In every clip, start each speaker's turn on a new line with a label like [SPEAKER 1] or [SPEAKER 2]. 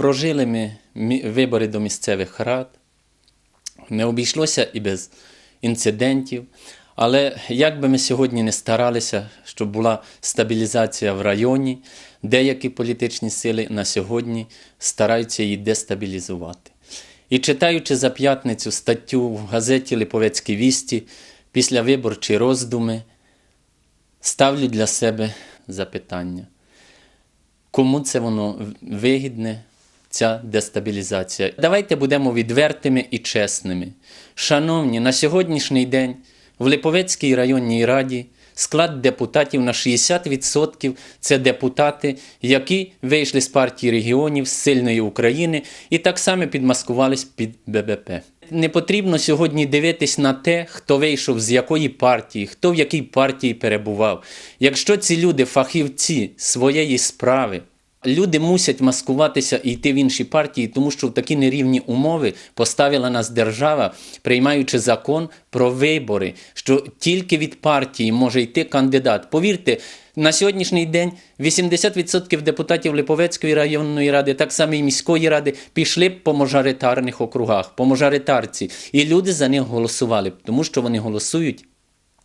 [SPEAKER 1] Прожили ми вибори до місцевих рад, не обійшлося і без інцидентів. Але як би ми сьогодні не старалися, щоб була стабілізація в районі, деякі політичні сили на сьогодні стараються її дестабілізувати. І читаючи за п'ятницю статтю в газеті Липовецькі вісті після виборчі роздуми, ставлю для себе запитання. Кому це воно вигідне, ця дестабілізація? Давайте будемо відвертими і чесними. Шановні, на сьогоднішній день в Липовецькій районній раді склад депутатів на 60% це депутати, які вийшли з партії регіонів, з сильної України і так само підмаскувались під ББП. Не потрібно сьогодні дивитись на те, хто вийшов з якої партії, хто в якій партії перебував. Якщо ці люди фахівці своєї справи, Люди мусять маскуватися і йти в інші партії, тому що в такі нерівні умови поставила нас держава, приймаючи закон про вибори, що тільки від партії може йти кандидат. Повірте, на сьогоднішній день 80% депутатів Липовецької районної ради, так само і міської ради, пішли по мажоритарних округах, по мажоритарці, і люди за них голосували, тому що вони голосують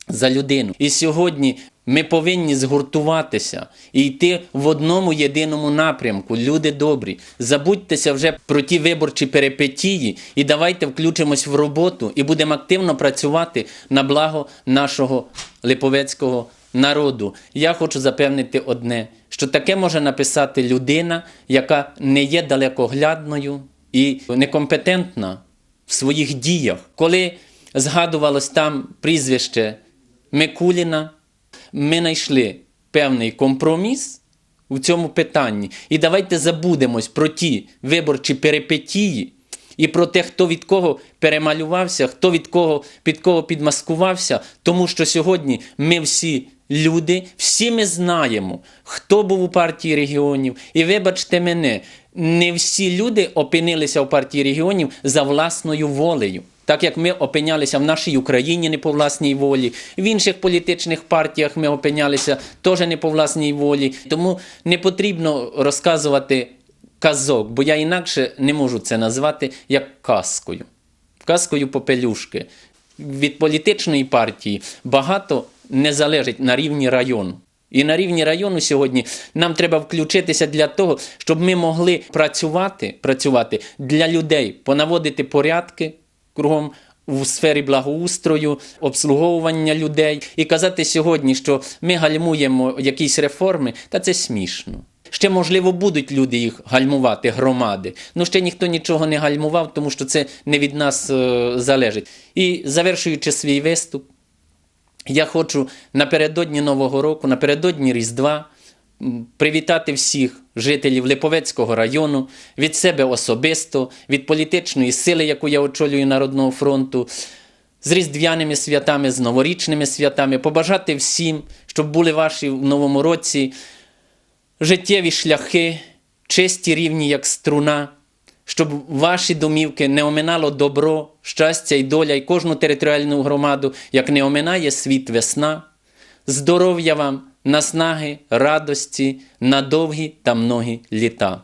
[SPEAKER 1] за людину. І сьогодні ми повинні згуртуватися і йти в одному єдиному напрямку. Люди добрі. Забудьтеся вже про ті виборчі перипетії і давайте включимось в роботу і будемо активно працювати на благо нашого липовецького народу. Я хочу запевнити одне, що таке може написати людина, яка не є далекоглядною і некомпетентна в своїх діях. Коли згадувалось там прізвище Микуліна, ми знайшли певний компроміс у цьому питанні. І давайте забудемось про ті виборчі перипетії і про те, хто від кого перемалювався, хто від кого під кого підмаскувався, тому що сьогодні ми всі. Люди, всі ми знаємо, хто був у партії регіонів. І вибачте мене, не всі люди опинилися в партії регіонів за власною волею. Так як ми опинялися в нашій Україні не по власній волі, в інших політичних партіях ми опинялися теж не по власній волі. Тому не потрібно розказувати казок, бо я інакше не можу це назвати як казкою. Казкою попелюшки. Від політичної партії багато не залежить на рівні району. І на рівні району сьогодні нам треба включитися для того, щоб ми могли працювати, працювати для людей, понаводити порядки кругом у сфері благоустрою, обслуговування людей і казати сьогодні, що ми гальмуємо якісь реформи, та це смішно. Ще, можливо, будуть люди їх гальмувати, громади. Ну ще ніхто нічого не гальмував, тому що це не від нас е, залежить. І завершуючи свій виступ, я хочу напередодні Нового року, напередодні Різдва привітати всіх жителів Липовецького району від себе особисто, від політичної сили, яку я очолюю Народного фронту, з різдвяними святами, з новорічними святами, побажати всім, щоб були ваші в новому році життєві шляхи, чисті рівні, як струна, щоб ваші домівки не оминало добро, щастя і доля, і кожну територіальну громаду, як не оминає світ весна. Здоров'я вам, наснаги, радості на довгі та многі літа.